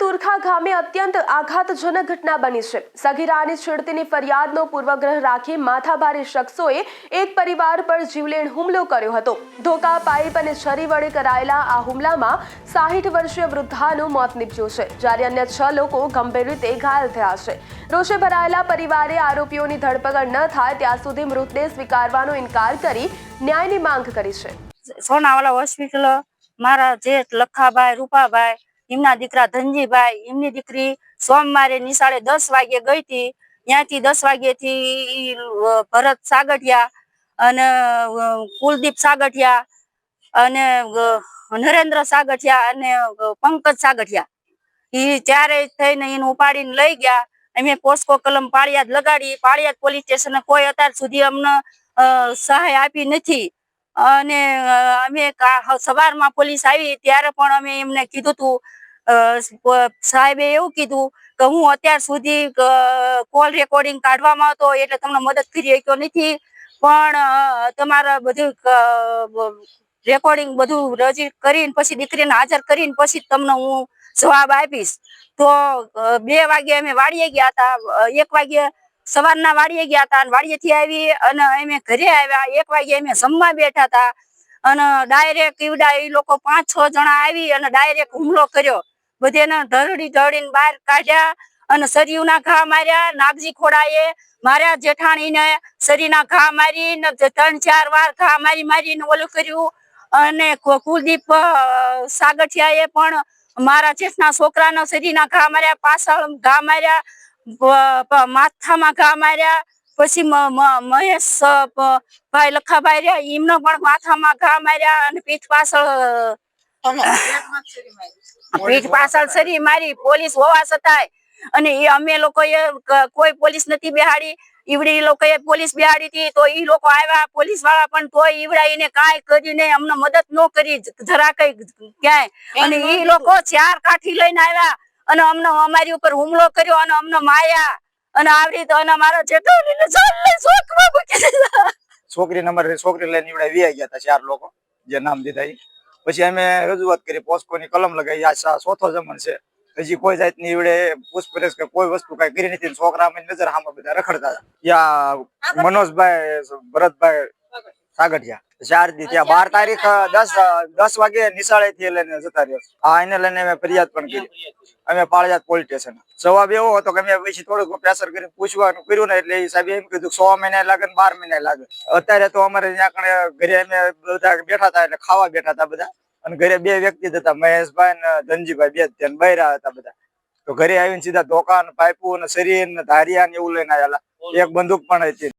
તુરખા ગામે અત્યંત આઘાતજનક ઘટના બની છે. સગીરાની છેડતીની ફરિયાદનો પૂર્વગ્રહ રાખી માથાભારે શખ્સોએ એક પરિવાર પર જીવલેણ હુમલો કર્યો હતો. ધોકા પાઇપ અને છરી વડે કરાયેલા આ હુમલામાં સાહીઠ વર્ષીય વૃદ્ધાનું મોત નીપજ્યું છે, જ્યારે અન્ય છ લોકો ગંભીર રીતે ઘાયલ થયા છે. રોષે ભરાયેલા પરિવારે આરોપીઓની ધરપકડ ન થાય ત્યાં સુધી મૃતદેહ સ્વીકારવાનો ઇનકાર કરી ન્યાયની માંગ કરી છે. સોનાવાલા હોસ્પિટલ, મારા જેઠ, લખાભાઈ, રૂપાભાઈ એમના દીકરા ધનજીભાઈ એમની દીકરી સોમવારે નિશાળે દસ વાગે ગઈ હતી. ત્યાંથી દસ વાગ્યેથી ભરત સાગઠિયા અને કુલદીપ સાગઠિયા અને નરેન્દ્ર સાગઠિયા અને પંકજ સાગઠિયા. એ ચારે થઈને એને ઉપાડીને લઈ ગયા. અમે પોસ્કો કલમ પાળિયાદ લગાડી. પાળિયાદ પોલીસ સ્ટેશને કોઈ અત્યાર સુધી અમને સહાય આપી નથી. અને અમે સવારમાં પોલીસ આવી ત્યારે પણ અમે એમને કીધું તું અ, પ- સાહેબે એવું કીધું કે હું અત્યાર સુધી કોલ રેકોર્ડિંગ કાઢવામાં હતો એટલે તમને મદદ કરી શક્યો નથી. પણ તમારા બધું રેકોર્ડિંગ બધું રજી કરીને પછી દીકરીને હાજર કરીને પછી તમને હું જવાબ આપીશ. તો બે વાગે અમે વાડીએ ગયા હતા. એક વાગે સવારના વાડીએ ગયા હતા અને વાડીએથી આવી અને અમે ઘરે આવ્યા. એક વાગે અમે જમવા બેઠા હતા અને ડાયરેક્ટ ઈવડા એ લોકો પાંચ છ જણા આવી અને ડાયરેક્ટ હુમલો કર્યો. બધેને ધરડી ધરડીને બહાર કાઢ્યા અને સરિયુના ઘા માર્યા. નાગજી ખોડાએ માર્યા જેઠાણીને સરીના ઘા મારી ત્રણ ચાર વાર ઘા મારી મારીને ઓલું કર્યું. અને કુલદીપ સાગઠિયાએ પણ મારા જેઠના છોકરાના શરીરના ઘા માર્યા, પાછળ ઘા માર્યા માથામાં ઘા માર્યા. પછી મહેશ ભાઈ લખાભાઈ રહ્યા, એમને પણ માથામાં ઘા માર્યા અને પીઠ પાછળ પીઠ પાછળ સરી મારી પોલીસ હોવા છતાંય. અને એ અમે લોકોએ કોઈ પોલીસ નથી બેહાડી. ઈવડી લોકોએ પોલીસ બેહાડી હતી તો ઈ લોકો આવ્યા. પોલીસવાળા પણ તોય ઈવડા એને કાંઈ કરીને અમને મદદ ન કરી જરા કઈ ક્યાંય. અને ઈ લોકો ચાર કાઠી લઈને આવ્યા. અને અમને અમારી ઉપર હુમલો કર્યો અને અમને માયા અને આવડી તો અને મારા દીધા. છોકરી નંબર છોકરી લઈને નીવડે વી ગયા હતા ચાર લોકો જે નામ દીધા પછી અમે રજૂઆત કરી પોસ્કોની કલમ લગાવી આ સા- ચોથો જમણ છે. હજી કોઈ જાતની એવડે પૂછપરછ કે કોઈ વસ્તુ કઈ કરી નથી છોકરા અમે નજર સામે બધા રખડતા હતા. યા મનોજભાઈ ભરતભાઈ સાગઠિયા. ચાર દી ત્યાં બાર તારીખ દસ દસ વાગે નિશાળે થી લઈને જતા રહ્યો હા એને લઈને અમે ફરિયાદ પણ કરી. અમે પાળિયાદ પોલીસ સ્ટેશન. જવાબ એવો હતો કે અમે પછી થોડુંક પ્રેશર કરી પૂછવાનું કર્યું ને એટલે સાહેબ એમ કીધું સો મહિના લાગે ને બાર મહિના લાગે. અત્યારે તો અમારે ત્યાં ઘરે અમે બધા બેઠા હતા એટલે ખાવા બેઠા હતા બધા. અને ઘરે બે વ્યક્તિ હતા મહેશભાઈ ને ધનજીભાઈ બે ત્યાં બૈરા હતા બધા. તો ઘરે આવીને સીધા ધોકા ને પાઇપુ ને શરીર ને ધારિયા ને એવું લઈને આવેલા. એક બંદૂક પણ હતી.